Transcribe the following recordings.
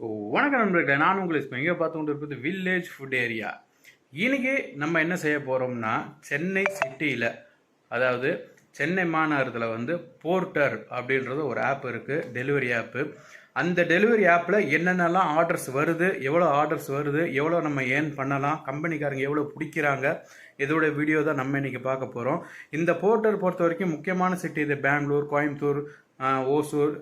So வணக்கம் நண்பர்களே நான் உங்களை இப்போ எங்கே பார்த்து கொண்டு இருப்பது வில்லேஜ் ஃபுட் ஏரியா இன்றைக்கி நம்ம என்ன செய்ய போகிறோம்னா சென்னை சிட்டியில் அதாவது சென்னை மாநகரத்தில் வந்து போர்ட்டர் அப்படின்றது ஒரு ஆப் இருக்குது டெலிவரி ஆப்பு அந்த டெலிவரி ஆப்பில் என்னென்னலாம் ஆர்டர்ஸ் வருது எவ்வளோ ஆர்டர்ஸ் வருது எவ்வளோ நம்ம ஏர்ன் பண்ணலாம் கம்பெனிக்காரங்க எவ்வளோ பிடிக்கிறாங்க இதோட வீடியோ தான் நம்ம இன்றைக்கி பார்க்க போகிறோம் இந்த போர்ட்டர் பொறுத்த வரைக்கும் முக்கியமான சிட்டி இது பெங்களூர் கோயம்புத்தூர் ஓசூர்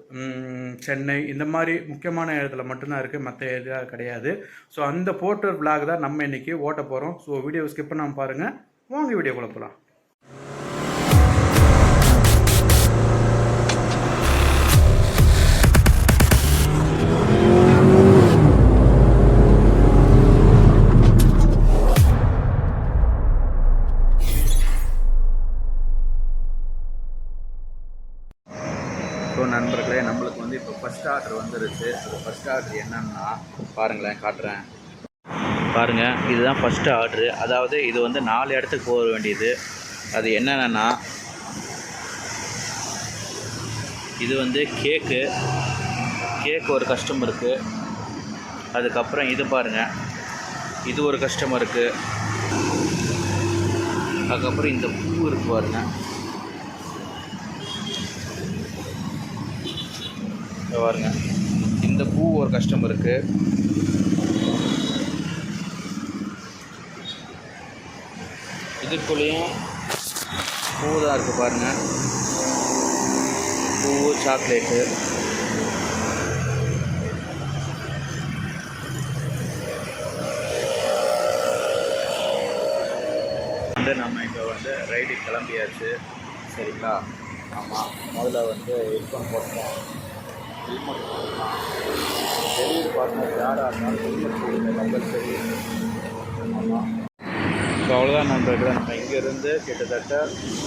சென்னை இந்த மாதிரி முக்கியமான இடத்துல மட்டும்தான் இருக்குது மற்ற ஏரியா கிடையாது. ஸோ அந்த போர்ட்டர் vlog தான் நம்ம இன்றைக்கி ஓட்ட போகிறோம் ஸோ வீடியோ ஸ்கிப் பண்ணாமல் பாருங்கள் வாங்க வீடியோ போகலாம் ஃபஸ்ட் ஆர்டர் என்னன்னா பாருங்களேன் காட்டுறேன். பாருங்கள் இதுதான் ஃபஸ்ட்டு ஆர்டரு அதாவது இது வந்து நாலு இடத்துக்கு போக வேண்டியது. அது என்னென்னா இது வந்து கேக்கு கேக் ஒரு கஸ்டமருக்கு அதுக்கப்புறம் இது பாருங்கள் இது ஒரு கஸ்டமருக்கு அதுக்கப்புறம் இந்த பூ இருக்கு பாருங்க. பாருங்கள் இந்த பூ ஒரு கஸ்டமருக்கு இதுக்குள்ளேயும் பூ தான் இருக்குது பாருங்க. பூ சாக்லேட்டு வந்து நம்ம இப்போ வந்து ரைடு கிளம்பியாச்சு. சரிங்களா? ஆமாம் முதல்ல வந்து ஹெட்ஃபோன் போட்டோம் ஹெல்மெட் போடலாம் பார்ட்னர் யாராக இருந்தாலும் ஹெல்மெட் போடுங்க கம்பல்சரி ஆமாம் அவ்வளோதான் நண்பர்கள். நம்ம இங்கேருந்து கிட்டத்தட்ட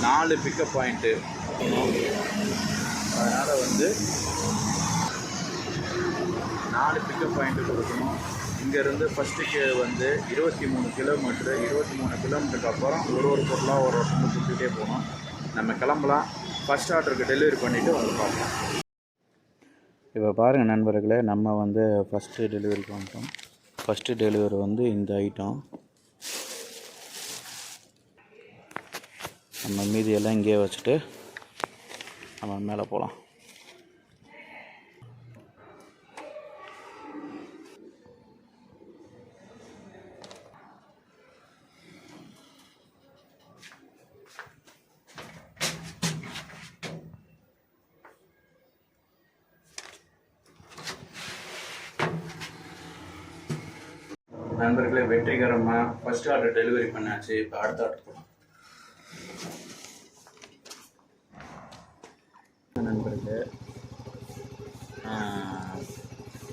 நாலு பிக்கப் பாயிண்ட்டு அதனால் வந்து நாலு பிக்கப் பாயிண்ட்டு கொடுக்கணும். இங்கேருந்து ஃபஸ்ட்டுக்கு வந்து இருபத்தி மூணு கிலோமீட்ரு இருபத்தி மூணு கிலோமீட்டருக்கு அப்புறம் ஒரு ஒரு பொருளாக ஒரு வருஷம் சுற்றிட்டே போகணும். நம்ம கிளம்பலாம். ஃபஸ்ட் ஆர்டருக்கு டெலிவரி பண்ணிவிட்டு வந்து பார்க்கலாம். இப்போ பாருங்கள் நண்பர்களே நம்ம வந்து ஃபஸ்ட்டு டெலிவரிக்கு வந்துட்டோம். ஃபஸ்ட்டு டெலிவரி வந்து இந்த ஐட்டம் நம்ம மீதியெல்லாம் இங்கேயே வச்சுட்டு நம்ம மேலே போகலாம் நண்பர்களே வெற்றிகரமாக ஃபர்ஸ்ட் ஆர்டர் டெலிவரி பண்ணாச்சு இப்போ அடுத்த ஆர்டர் போகலாம் நண்பர்களே?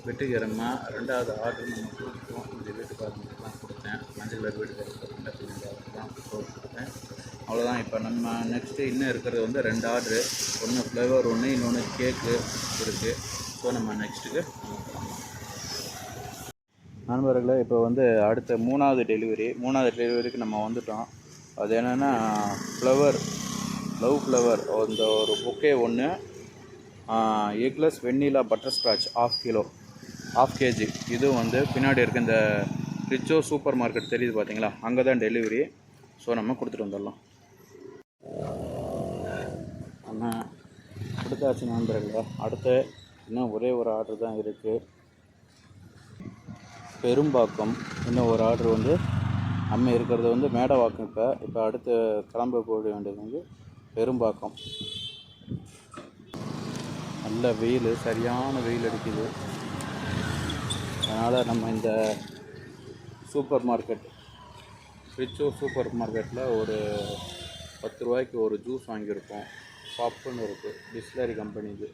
வெற்றிகரமாக ரெண்டாவது ஆர்டர் நம்ம கொடுத்துட்டோம். இந்த வீட்டுக்காரங்களுக்குலாம் கொடுத்தேன். மஞ்சள் கலர் வீட்டுக்காரங்களுக்குலாம் கொடுத்தேன். அவ்வளோதான் இப்போ நம்ம நெக்ஸ்ட்டு இன்னும் இருக்கிறது வந்து ரெண்டு ஆர்டரு ஒன்று ஃப்ளேவர் ஒன்று இன்னொன்று கேக்கு இருக்குது ஸோ நம்ம நெக்ஸ்ட்டுக்கு நண்பர்களே இப்போ வந்து அடுத்த மூணாவது டெலிவரி மூணாவது டெலிவரிக்கு நம்ம வந்துட்டோம். அது என்னென்னா ஃப்ளவர் லவ் ஃப்ளவர் அந்த ஒரு பொக்கே ஒன்று eggless vanilla butterscotch half kilo half KG இது வந்து பின்னாடி இருக்க இந்த ரிச்சோ சூப்பர் மார்க்கெட் தெரியுது பார்த்தீங்களா அங்கே தான் டெலிவரி ஸோ நம்ம கொடுத்துட்டு வந்துடலாம். நம்ம கொடுத்தாச்சு நண்பர்களே. அடுத்து இன்னும் ஒரே ஒரு ஆர்டர் தான் இருக்குது பெரும்பாக்கம் இன்னும் ஒரு ஆர்டர் வந்து நம்ம இருக்கிறது வந்து மேடவாக்கம் இப்போ. இப்போ அடுத்து கிளம்ப போக வேண்டியது வந்து பெரும்பாக்கம். நல்ல வெயில் சரியான வெயில் அடிக்குது. அதனால் நம்ம இந்த சூப்பர் மார்க்கெட் ரிச்சோ சூப்பர் மார்க்கெட்டில் ஒரு பத்து ரூபாய்க்கு ஒரு ஜூஸ் வாங்கியிருக்கோம். பாப்கார்ன் இருக்குது பிஸ்லரி கம்பெனி இது.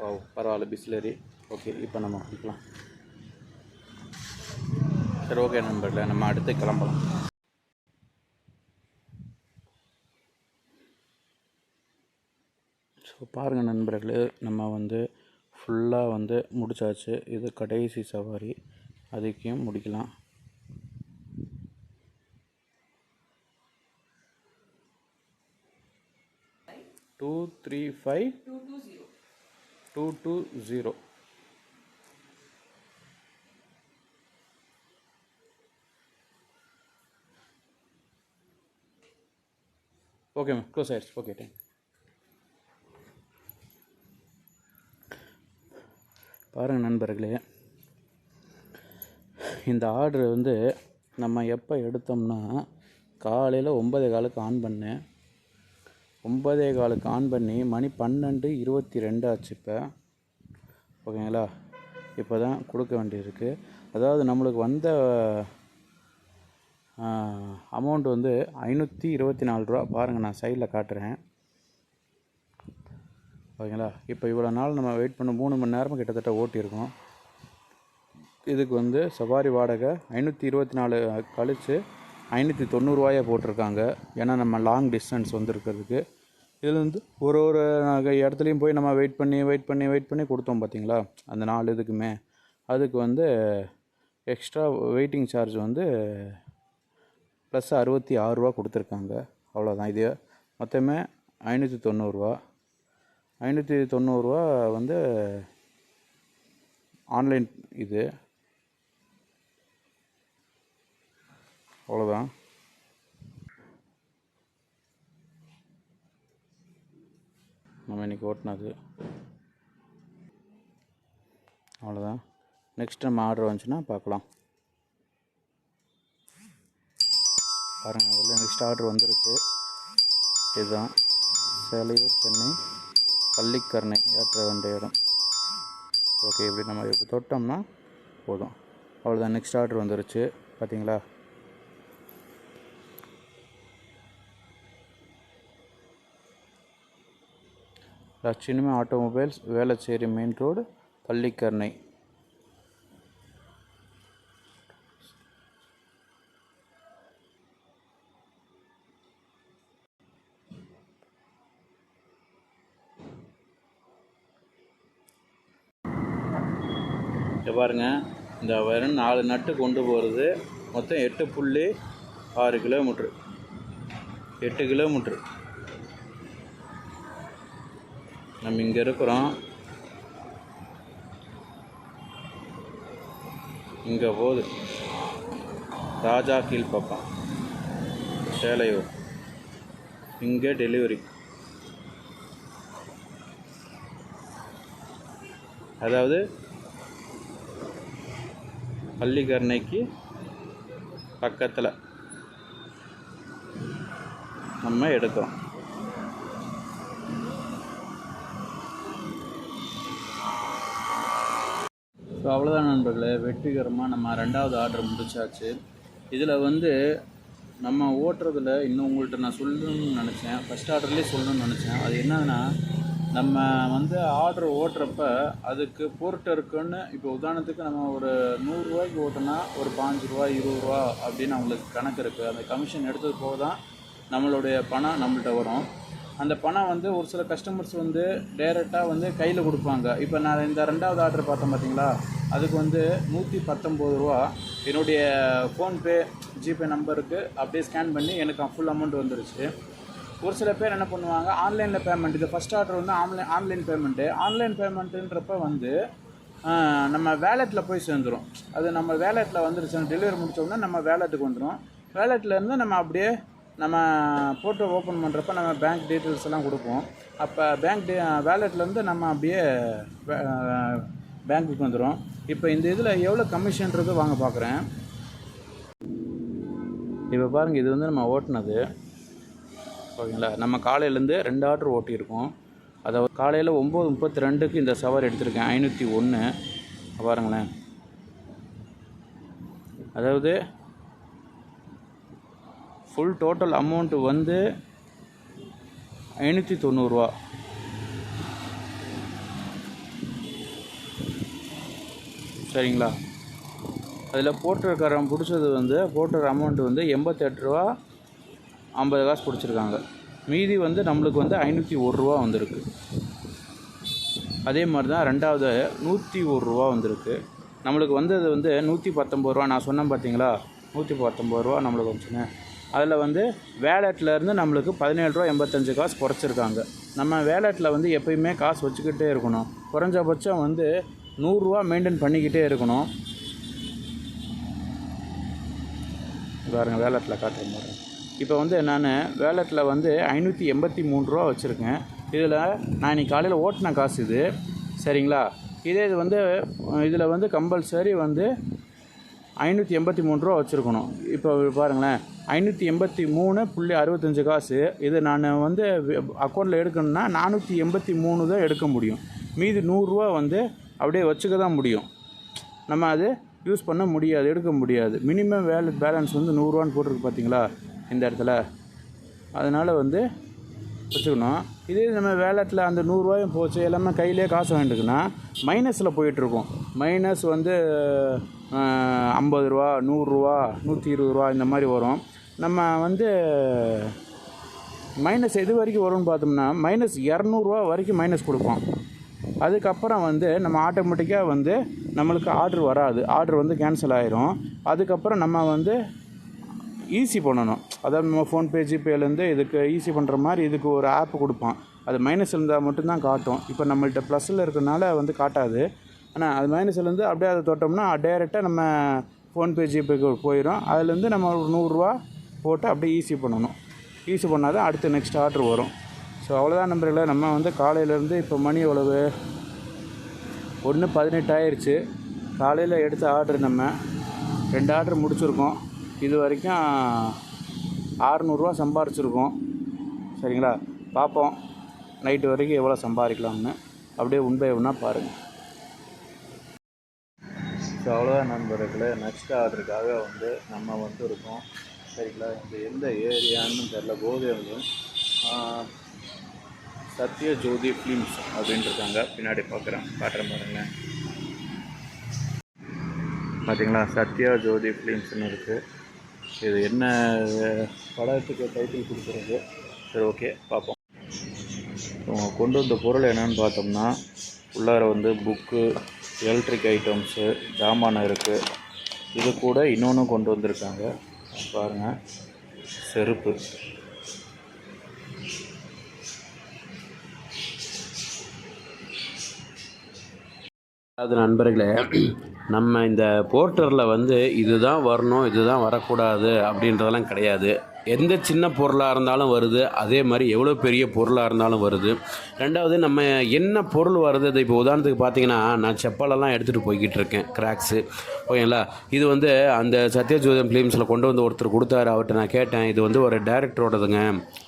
ஓ பரவாயில்ல பிஸ்லரி ஓகே இப்போ நம்ம குடிக்கலாம் சரி ஓகே நண்பர்களே நம்ம அடுத்து கிளம்பலாம். ஸோ பாருங்கள் நண்பர்களே நம்ம வந்து ஃபுல்லாக வந்து முடிச்சாச்சு. இது கடைசி சவாரி. அதுக்கும் முடிக்கலாம். Two three five two two zero okay ma'am close ஆயிடுச்சு ஓகே தேங்க் பாருங்கள் நண்பர்களே இந்த ஆர்டர் வந்து நம்ம எப்போ எடுத்தோம்னா காலையில் ஒன்பதே காலுக்கு ஆன் பண்ணேன் ஒன்பதே காலுக்கு ஆன் பண்ணி மணி பன்னெண்டு இருபத்தி ரெண்டு ஆச்சு இப்போ. ஓகேங்களா இப்போ தான் கொடுக்க வேண்டியிருக்கு. அதாவது நம்மளுக்கு வந்த அமௌண்ட் வந்து ஐநூற்றி இருபத்தி நாலு ரூபா. பாருங்கள் நான் சைடில் காட்டுறேன். ஓகேங்களா இப்போ இவ்வளோ நாள் நம்ம வெயிட் பண்ண மூணு மணி நேரமும் கிட்டத்தட்ட ஓட்டியிருக்கோம். இதுக்கு வந்து சவாரி வாடகை ஐநூற்றி இருபத்தி நாலு கழித்து ஐநூற்றி தொண்ணூறுவாயை போட்டிருக்காங்க. ஏன்னா நம்ம லாங் டிஸ்டன்ஸ் வந்துருக்கிறதுக்கு. இதில் வந்து ஒரு ஒரு இடத்துலையும் போய் நம்ம வெயிட் பண்ணி வெயிட் பண்ணி வெயிட் பண்ணி கொடுத்தோம் பார்த்தீங்களா அந்த நாலு இதுக்குமே. அதுக்கு வந்து எக்ஸ்ட்ரா வெயிட்டிங் சார்ஜ் வந்து ப்ளஸ் அறுபத்தி ஆறுரூவா கொடுத்துருக்காங்க. அவ்வளோதான் இது மொத்தமே ஐநூற்றி தொண்ணூறுரூவா ஐநூற்றி தொண்ணூறுரூவா வந்து ஆன்லைன் இது. அவ்வளோதான் நம்ம இன்றைக்கி ஓட்டினது. அவ்வளோதான் நெக்ஸ்ட் நம்ம ஆர்டர் வந்துச்சுன்னா பார்க்கலாம். பாருங்கள் உள்ள நெக்ஸ்ட் ஆர்டர் வந்துருச்சு. இதுதான். சேலையூர் சென்னை பள்ளிக்கரணை ஏற்ற வேண்டிய இடம். ஓகே இப்படி நம்ம இப்படி தொட்டோம்னா போதும். அவ்வளோதான் நெக்ஸ்ட் ஆர்டர் வந்துருச்சு. பார்த்தீங்களா Lakshmi automobiles Velachery main road Pallikaranai. பாருங்கள் பாருங்க. இந்த வெறும் நாலு நட்டு கொண்டு போகிறது மொத்தம் எட்டு புள்ளி ஆறு கிலோமீட்ரு எட்டு கிலோமீட்ரு நம்ம இங்கே இருக்கிறோம். இங்கே போகுது. ராஜா கீழ் பக்கம். சேலையூர். இங்கே டெலிவரி. அதாவது பள்ளிக்கரணைக்கு பக்கத்தில் நம்ம எடுக்கிறோம். ஸோ அவ்வளோதான் நண்பர்களே. வெற்றிகரமாக நம்ம ரெண்டாவது ஆர்டர் முடிச்சாச்சு. இதில் வந்து நம்ம ஓட்டுறதுல இன்னும் உங்கள்கிட்ட நான் சொல்லணும்னு நினச்சேன். ஃபஸ்ட் ஆர்டர்லேயே சொல்லணும்னு நினச்சேன். அது என்னன்னா நம்ம வந்து ஆர்டர் ஓட்டுறப்ப அதுக்கு போர்ட்டருக்குன்னு இப்போ உதாரணத்துக்கு நம்ம ஒரு நூறுரூவாய்க்கு ஓட்டினா ஒரு பாஞ்சு ரூபா இருபது ரூபா அப்படின்னு அவங்களுக்கு கணக்கு இருக்குது அந்த கமிஷன் எடுத்தது போக தான் நம்மளுடைய பணம் நம்மள்கிட்ட வரும். அந்த பணம் வந்து ஒரு சில கஸ்டமர்ஸ் வந்து டைரெக்டாக வந்து கையில் கொடுப்பாங்க. இப்போ நான் இந்த ரெண்டாவது ஆர்டர் பார்த்தேன் பார்த்தீங்களா அதுக்கு வந்து நூற்றி பத்தொம்போது ரூபா. என்னுடைய ஃபோன்பே ஜிபே நம்பருக்கு அப்படியே ஸ்கேன் பண்ணி எனக்கு ஃபுல் அமௌண்ட் வந்துருச்சு. ஒரு சில பேர் என்ன பண்ணுவாங்க ஆன்லைனில் பேமெண்ட் இது ஃபஸ்ட் ஆர்டர் வந்து ஆன்லைன் ஆன்லைன் பேமெண்ட்டு ஆன்லைன் பேமெண்ட்டுன்றப்ப வந்து நம்ம வேலெட்டில் போய் சேர்ந்துரும். அது நம்ம வேலெட்டில் வந்துருச்சு டெலிவரி முடித்தோம்னா நம்ம வேலெட்டுக்கு வந்துடும் வேலெட்லேருந்து நம்ம அப்படியே நம்ம போட்டோ ஓப்பன் பண்ணுறப்ப நம்ம பேங்க் டீட்டெயில்ஸ் எல்லாம் கொடுப்போம். அப்போ பேங்க் டே வேலெட்லேருந்து நம்ம அப்படியே பேங்க்குக்கு வந்துடும் இப்போ இந்த இதில் எவ்வளோ கமிஷன்றது வாங்க பார்க்குறேன் இப்போ பாருங்கள் இது வந்து நம்ம ஓட்டுனது. ஓகேங்களா நம்ம காலையிலேருந்து ரெண்டு ஆர்டர் ஓட்டியிருக்கோம். அதாவது காலையில் ஒம்பது முப்பத்தி ரெண்டுக்கு இந்த சவாரி எடுத்திருக்கேன். ஐநூற்றி ஒன்று பாருங்களேன். அதாவது ஃபுல் டோட்டல் அமௌண்ட்டு வந்து ஐநூற்றி தொண்ணூறுரூவா சரிங்களா? அதில் போட்டிருக்காரன் பிடிச்சது வந்து போட்டுற அமௌண்ட்டு வந்து எண்பத்தெட்டு ரூபா ஐம்பது காசு பிடிச்சிருக்காங்க. மீதி வந்து நம்மளுக்கு வந்து ஐநூற்றி ஒரு ரூபா வந்திருக்கு. அதே மாதிரி தான் ரெண்டாவது நூற்றி ஒரு ரூபா வந்திருக்கு. நம்மளுக்கு வந்தது வந்து நூற்றி பத்தொம்பது ரூபா. நான் சொன்னேன் பார்த்தீங்களா நூற்றி பத்தொம்பது ரூபா நம்மளுக்கு வந்துச்சுன்னு. அதில் வந்து வேலெட்டில் இருந்து நம்மளுக்கு பதினேழு ரூபா எண்பத்தஞ்சு காசு குறைச்சிருக்காங்க. நம்ம வேலெட்டில் வந்து எப்பயுமே காசு வச்சுக்கிட்டே இருக்கணும். குறைஞ்சபட்சம் வந்து நூறுரூவா மெயின்டைன் பண்ணிக்கிட்டே இருக்கணும். பாருங்கள் வேலெட்டில் காட்டுற மாதிரி. இப்போ வந்து நான் வேலெட்டில் வந்து ஐநூற்றி எண்பத்தி மூணு ரூபா வச்சுருக்கேன். இதில் நான் இன்னைக்கு காலையில் ஓட்டின காசு இது. சரிங்களா? இதே இது வந்து இதில் வந்து கம்பல்சரி வந்து ஐநூற்றி எண்பத்தி மூணு ரூபா வச்சுருக்கணும். இப்போ பாருங்களேன் ஐநூற்றி எண்பத்தி மூணு புள்ளி அறுபத்தஞ்சு காசு. இது நான் வந்து அக்கௌண்ட்டில் எடுக்கணும்னா நானூற்றி எண்பத்தி மூணு தான் எடுக்க முடியும். மீதி நூறுரூவா வந்து அப்படியே வச்சுக்க தான் முடியும். நம்ம அது யூஸ் பண்ண முடியாது எடுக்க முடியாது. மினிமம் வேலட் பேலன்ஸ் வந்து நூறுரூவான்னு போட்டிருக்கு பார்த்தீங்களா? இந்த இடத்துல. அதனால் வந்து வச்சுக்கணும். இதே நம்ம வேலெட்டில் அந்த நூறுரூவாயும் போச்சு எல்லாமே கையிலே காசு வாங்கிட்டுக்குன்னா மைனஸில் போயிட்டுருக்கும். மைனஸ் வந்து ஐம்பது ரூபா நூறுரூவா நூற்றி இருபது ரூபா இந்த மாதிரி வரும். நம்ம வந்து மைனஸ் எது வரைக்கும் வரும்னு பார்த்தோம்னா மைனஸ் இரநூறுவா வரைக்கும் மைனஸ் கொடுப்போம். அதுக்கப்புறம் வந்து நம்ம ஆட்டோமேட்டிக்காக வந்து நம்மளுக்கு ஆர்டர் வராது. ஆர்டர் வந்து கேன்சல் ஆயிரும். அதுக்கப்புறம் நம்ம வந்து ஈஸி பண்ணணும். அதாவது நம்ம ஃபோன்பே ஜிபேலேருந்து இதுக்கு ஈஸி பண்ணுற மாதிரி இதுக்கு ஒரு ஆப் கொடுப்பான். அது மைனஸ் இருந்தால் மட்டும்தான் காட்டும். இப்போ நம்மள்கிட்ட ப்ளஸில் இருக்கறனால வந்து காட்டாது. ஆனால் அது மைனஸ்லேருந்து அப்படியே அதை தொட்டோம்னா டேரெக்டாக நம்ம ஃபோன்பே ஜிபேக்கு போயிடும் அதுலேருந்து நம்ம ஒரு நூறுரூவா போட்டு அப்படியே ஈஸி பண்ணணும். ஈஸி பண்ணால் தான் அடுத்து நெக்ஸ்ட் ஆர்டர் வரும். ஸோ அவ்வளோதான் நம்பரில் நம்ம வந்து காலையிலேருந்து இப்போ மணி எவ்வளவு? ஒன்று பதினெட்டு ஆயிடுச்சு காலையில் எடுத்த ஆர்டர் நம்ம. ரெண்டு ஆர்டர் முடிச்சிருக்கோம். இது வரைக்கும் ஆறுநூறுவா சம்பாரிச்சிருக்கோம். சரிங்களா? பார்ப்போம் நைட்டு வரைக்கும் எவ்வளோ சம்பாதிக்கலாம்னு. அப்படியே உண்பை ஒன்றா பாருங்கள் ஸோ அவ்வளோதான் நண்பர்களே. நெக்ஸ்ட் ஆர்டருக்காக வந்து நம்ம வந்துருக்கோம். சரிங்களா? இந்த எந்த ஏரியான்னு தெரில கோதையிலும் சத்ய ஜோதி ஃபிலிம்ஸ் அப்படின்ட்டு இருக்காங்க பின்னாடி பார்க்குறேன் காட்டுறேன் பாருங்களேன் பார்த்தீங்களா சத்யா ஜோதி ஃபிலிம்ஸ்னு இருக்குது இது என்ன படத்துக்கு டைட்டில் கொடுக்குறது? சரி ஓகே பார்ப்போம். அவங்க கொண்டு வந்த பொருள் என்னன்னு பார்த்தோம்னா உள்ளார வந்து புக்கு எலக்ட்ரிக் ஐட்டம்ஸு ஜாமான் இருக்குது இது கூட இன்னொன்று கொண்டு வந்திருக்காங்க. பாருங்கள் செருப்பு. அதாவது நண்பர்களே நம்ம இந்த போர்ட்டரில் வந்து இதுதான் வரணும் இதுதான் வரக்கூடாது அப்படின்றதெல்லாம் கிடையாது. எந்த சின்ன பொருளாக இருந்தாலும் வருது அதே மாதிரி எவ்வளோ பெரிய பொருளாக இருந்தாலும் வருது. ரெண்டாவது நம்ம என்ன பொருள் வருது? அது இப்போ உதாரணத்துக்கு பார்த்தீங்கன்னா நான் செப்பலெல்லாம் எடுத்துகிட்டு போய்கிட்டு இருக்கேன். கிராக்ஸு ஓகேங்களா? இது வந்து அந்த சத்யஜோதம் ஃபிலிம்ஸில் கொண்டு வந்து ஒருத்தர் கொடுத்தாரு. அவர்கிட்ட நான் கேட்டேன். இது வந்து ஒரு டேரக்டரோடதுங்க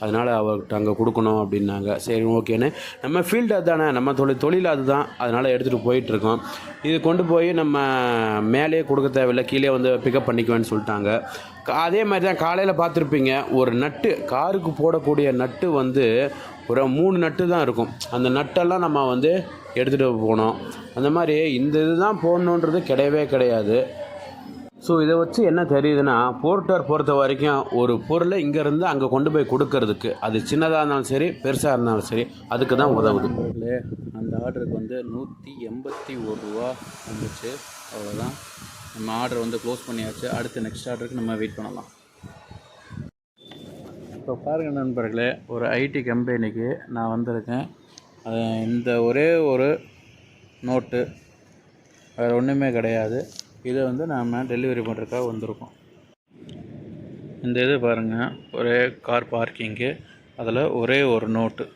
அதனால் அவர்கிட்ட அங்கே கொடுக்கணும் அப்படின்னாங்க. சரி ஓகேன்னு. நம்ம ஃபீல்டு அதுதானே. நம்ம தொழில் தொழில் அதுதான். அதனால் எடுத்துகிட்டு போயிட்டுருக்கோம் இது கொண்டு போய் நம்ம மேலேயே கொடுக்க தேவையில்லை. கீழே வந்து பிக்கப் பண்ணிக்குவேன்னு சொல்லிட்டாங்க. அதே மாதிரி தான் காலையில் பார்த்துருப்பீங்க. ஒரு நட்டு காருக்கு போடக்கூடிய நட்டு வந்து ஒரு மூணு நட்டு தான் இருக்கும். அந்த நட்டெல்லாம் நம்ம வந்து எடுத்துகிட்டு போகணும். அந்த மாதிரி இந்த இதுதான் போடணுன்றது கிடையவே கிடையாது. ஸோ இதை வச்சு என்ன தெரியுதுன்னா போர்ட்டர் பொறுத்த வரைக்கும் ஒரு பொருளை இங்கேருந்து அங்கே கொண்டு போய் கொடுக்கறதுக்கு. அது சின்னதாக இருந்தாலும் சரி பெருசாக இருந்தாலும் சரி அதுக்கு தான் உதவுது. அந்த ஆர்டருக்கு வந்து நூற்றி எண்பத்தி ஒரு ரூபா வந்துச்சு. அவ்வளோதான் நம்ம ஆர்டர் வந்து க்ளோஸ் பண்ணியாச்சு. அடுத்து நெக்ஸ்ட் ஆர்டருக்கு நம்ம வெயிட் பண்ணலாம். இப்போ பாருங்கள் நண்பர்களே ஒரு ஐடி கம்பெனிக்கு நான் வந்திருக்கேன். அது இந்த ஒரே ஒரு நோட்டு வேறு ஒன்றுமே கிடையாது. இதை வந்து நாம் டெலிவரி பண்ணுறதுக்காக வந்திருக்கோம். இந்த இது பாருங்கள் ஒரே கார் பார்க்கிங்கு அதில் ஒரே ஒரு நோட்டு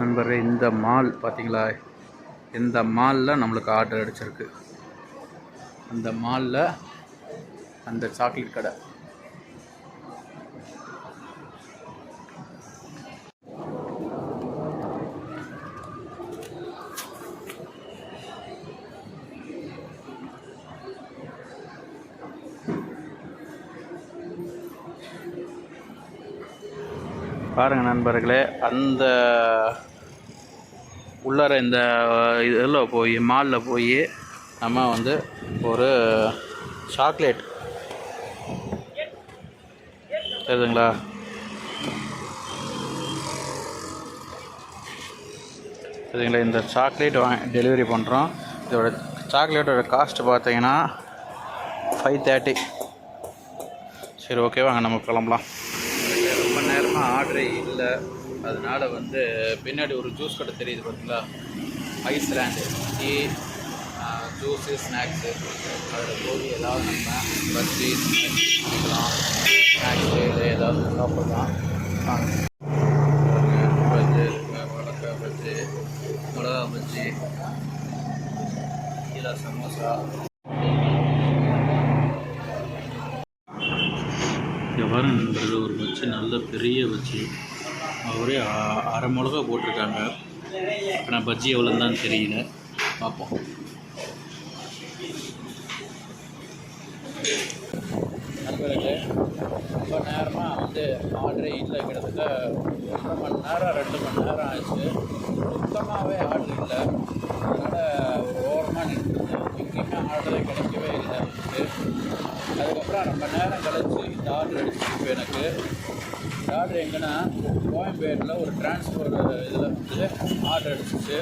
நண்பரே இந்த மால் பார்த்தீங்களா இந்த மாலில் நம்மளுக்கு ஆர்டர் அடிச்சிருக்கு. அந்த மாலில் அந்த சாக்லேட் கடை. பாருங்கள் நண்பர்களே அந்த உள்ளார இந்த இதில் போய் மாலில் போய் நம்ம வந்து ஒரு சாக்லேட் தெரியுதுங்களா? சரிங்களா இந்த சாக்லேட் வா டெலிவரி பண்ணுறோம் இதோட சாக்லேட்டோட காஸ்ட் பார்த்தீங்கன்னா ஃபைவ் தேர்ட்டி சரி ஓகே வாங்க நம்ம கிளம்பலாம். ரொம்ப ஆர்டரே இல்லை. அதனால் வந்து பின்னாடி ஒரு ஜூஸ் கடை தெரியுது பார்த்தீங்களா ஐஸ்லேண்டு டீ ஜூஸு ஸ்நாக்ஸு அதில் போய் ஏதாவது நம்ம பஜ்ஜி குடிக்கலாம் ஸ்நாக்ஸு இல்லை ஏதாவது சாப்பிடலாம். பஜ்ஜி இருக்குங்க மிளகா பஜ்ஜி மிளகா பஜ்ஜி கீழே சமோசா. வியாபாரம் என்றது ஒரு வச்சு நல்ல பெரிய வச்சு. ஒரே அ- அரை மிளகா போட்டிருக்காங்க. ஆனால் பஜ்ஜி எவ்வளோன்னு தெரியல. பார்ப்போம் நண்பர்களே ரொம்ப நேரமாக வந்து ஆர்டரே இல்லை கிட்டத்தட்ட ஒன்றரை மணி நேரம் ரெண்டு மணி நேரம் ஆச்சு. சுத்தமாகவே ஆர்டர் இல்லை. அதனால் ஒரு ஓரமாக நின்றுருந்தேன் எங்கேயுமே ஆர்டரே கிடைக்கவே இல்லை. அதுக்கப்புறம் ரொம்ப நேரம் கழிச்சு இந்த ஆர்டர் அடிச்சிருக்கு எனக்கு இந்த ஆர்டர் எங்கன்னா கோயம்பேட்டில் ஒரு டிரான்ஸ்போர்ட் இதில் வந்து ஆர்டர் அடிச்சிச்சு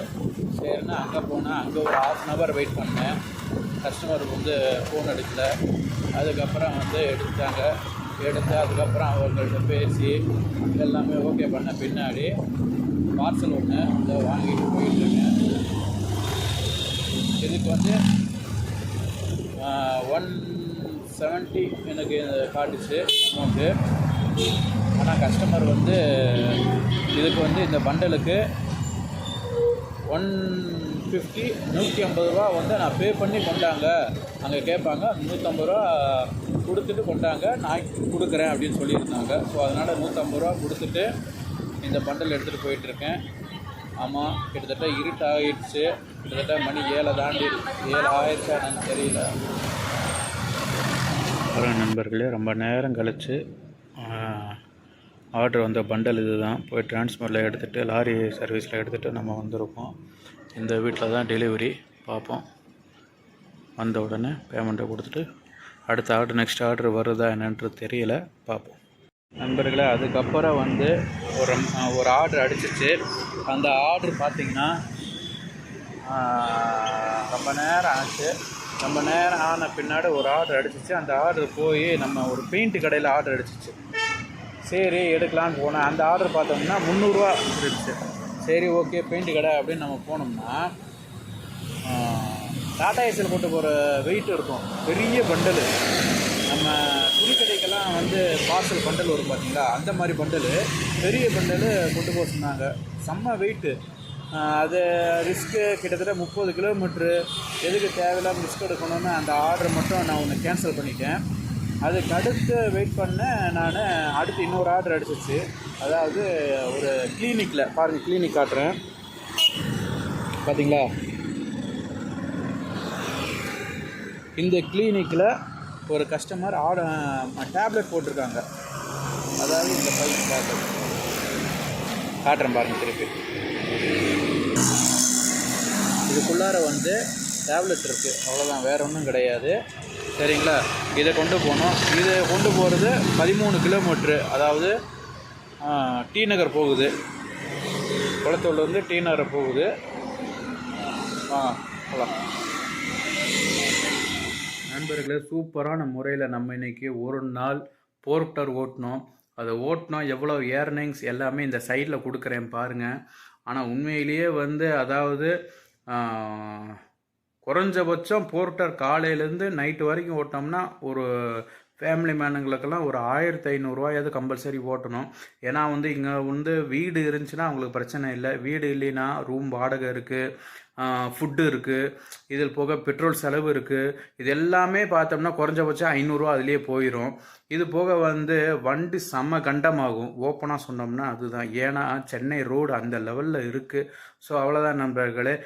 சரின்னு அங்கே போனேன் அங்கே ஒரு ஹாஃப் அன் ஹவர் வெயிட் பண்ணேன். கஸ்டமருக்கு வந்து ஃபோன் எடுக்கல அதுக்கப்புறம் வந்து எடுத்தாங்க எடுத்து அதுக்கப்புறம் அவங்கள்ட்ட பேசி எல்லாமே ஓகே பண்ண பின்னாடி பார்சல் ஒன்று இதை வாங்கிட்டு போயிட்டுருக்கேன். இதுக்கு வந்து ஒன் செவன்ட்டி எனக்கு காட்டுச்சு அமௌண்ட்டு ஆனால் கஸ்டமர் வந்து இதுக்கு வந்து இந்த பண்டலுக்கு ஒன் ஃபிஃப்டி நூற்றி ஐம்பது ரூபா வந்து நான் பே பண்ணி கொண்டாங்க. அங்கே கேட்பாங்க நூற்றம்பது ரூபா கொடுத்துட்டு கொண்டாங்க. நான் கொடுக்குறேன் அப்படின்னு சொல்லியிருந்தாங்க. ஸோ அதனால் நூற்றம்பது ரூபா கொடுத்துட்டு இந்த பண்டல் எடுத்துகிட்டு போயிட்டுருக்கேன். ஆமாம் கிட்டத்தட்ட இருட்டாகிடுச்சு கிட்டத்தட்ட மணி ஏழை தாண்டி ஏழு ஆயிடுச்சா என்னன்னு தெரியல. அப்புறம் நண்பர்களே ரொம்ப நேரம் கழித்து ஆர்டர் வந்த பண்டல் இது தான் போய் டிரான்ஸ்போர்ட்டில் எடுத்துகிட்டு லாரி சர்வீஸில் எடுத்துகிட்டு நம்ம வந்திருக்கோம். இந்த வீட்டில் தான் டெலிவரி பார்ப்போம். வந்த உடனே பேமெண்ட்டை கொடுத்துட்டு அடுத்த ஆர்டர் நெக்ஸ்ட் ஆர்டர் வருதா என்னன்றது தெரியல பார்ப்போம். நண்பர்களே அதுக்கப்புறம் வந்து ஒரு ஒரு ஆர்டர் அடிச்சிச்சு. அந்த ஆர்டர் பார்த்திங்கன்னா ரொம்ப நேரம் ஆச்சு. ரொம்ப நேரம் ஆன பின்னாடி ஒரு ஆர்டர் அடிச்சிச்சு. அந்த ஆர்டர் போய் நம்ம ஒரு பெயிண்ட் கடையில் ஆர்டர் அடிச்சிச்சு. சரி எடுக்கலான்னு போனேன். அந்த ஆர்டர் பார்த்தோம்னா முந்நூறுரூவா இருந்துச்சு. சரி ஓகே பெயிண்ட் கடை அப்படின்னு நம்ம போனோம்னா டாடா ஏசியில் கொண்டு போகிற வெயிட் இருக்கும். பெரிய பண்டல் நம்ம துணிக்கடைக்கெல்லாம் வந்து பார்சல் பண்டல் வரும் பார்த்தீங்களா அந்த மாதிரி பண்டலு பெரிய பண்டலு கொண்டு போக சொன்னாங்க. செம்ம வெயிட்டு அது ரிஸ்க்கு கிட்டத்தட்ட முப்பது கிலோமீட்ரு எதுக்கு தேவையில்லாமல் ரிஸ்க் எடுக்கணும்னு அந்த ஆர்டர் மட்டும் நான் ஒன்று கேன்சல் பண்ணிட்டேன். அதுக்கு அடுத்து வெயிட் பண்ணேன் நான் அடுத்து இன்னொரு ஆர்டர் அடிச்சிச்சு. அதாவது ஒரு கிளினிக்கில் பாருங்கள் கிளினிக் காட்டுறேன். பார்த்தீங்களா இந்த கிளினிக்கில் ஒரு கஸ்டமர் ஆர்டர் டேப்லெட் போட்டிருக்காங்க. அதாவது இந்த பையன் டேப்லெட் காட்டுறேன் பாருங்கள் திருப்பி. இதுக்குள்ளார வந்து டேப்லெட் இருக்குது அவ்வளோதான் வேறு ஒன்றும் கிடையாது. சரிங்களா? இதை கொண்டு போகணும். இதை கொண்டு போகிறது பதிமூணு கிலோமீட்ரு அதாவது டி நகர் போகுது. குளத்தூர்லேருந்து டி நகர் போகுது. ஆ போகலாம் நண்பர்களே சூப்பரான முறையில் நம்ம இன்னைக்கு ஒரு நாள் போர்ட்டர் ஓட்டினோம் அதை ஓட்டினா எவ்வளோ ஏர்னிங்ஸ் எல்லாமே இந்த சைடில் கொடுக்குறேன் பாருங்கள் ஆனால் உண்மையிலேயே வந்து அதாவது குறைஞ்சபட்சம் போர்ட்டர் காலையிலேருந்து நைட்டு வரைக்கும் ஓட்டினோம்னா ஒரு ஃபேமிலி மேனுங்களுக்கெல்லாம் ஒரு ஆயிரத்தி ஐநூறுரூவாயாவது கம்பல்சரி ஓட்டணும். ஏன்னா வந்து இங்கே வந்து வீடு இருந்துச்சுன்னா அவங்களுக்கு பிரச்சனை இல்லை. வீடு இல்லைன்னா ரூம் வாடகை இருக்குது ஃபுட்டு இருக்குது இதில் போக பெட்ரோல் செலவு இருக்குது இது எல்லாமே பார்த்தோம்னா குறைஞ்சபட்சம் ஐநூறுரூவா அதுலேயே போயிடும் இது போக வந்து வண்டி செம்ம கண்டமாகும். ஓப்பனாக சொன்னோம்னா அதுதான். ஏன்னா சென்னை ரோடு அந்த லெவலில் இருக்குது ஸோ அவ்வளோதான் நண்பர்களே.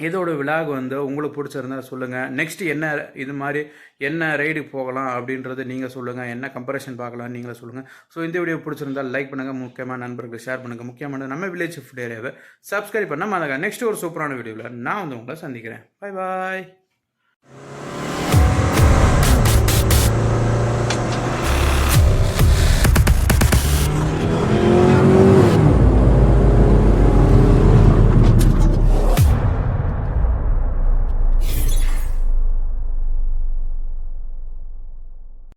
இதோட விலாக் வந்து உங்களுக்கு பிடிச்சிருந்தா சொல்லுங்கள் நெக்ஸ்ட் என்ன இது மாதிரி என்ன ரைடு போகலாம் அப்படின்றது நீங்கள் சொல்லுங்கள் என்ன கம்பேரிஷன் பார்க்கலாம் நீங்களே சொல்லுங்கள் ஸோ இந்த வீடியோ பிடிச்சிருந்தா லைக் பண்ணுங்கள் முக்கியமான நண்பர்களுக்கு ஷேர் பண்ணுங்கள் முக்கியமான நம்ம வில்லேஜ் ஃபுட் ஏரியாவை சப்ஸ்கிரைப் பண்ண மறந்துங்க நெக்ஸ்ட் ஒரு சூப்பரான வீடியோவில் நான் வந்து உங்களை சந்திக்கிறேன். Bye bye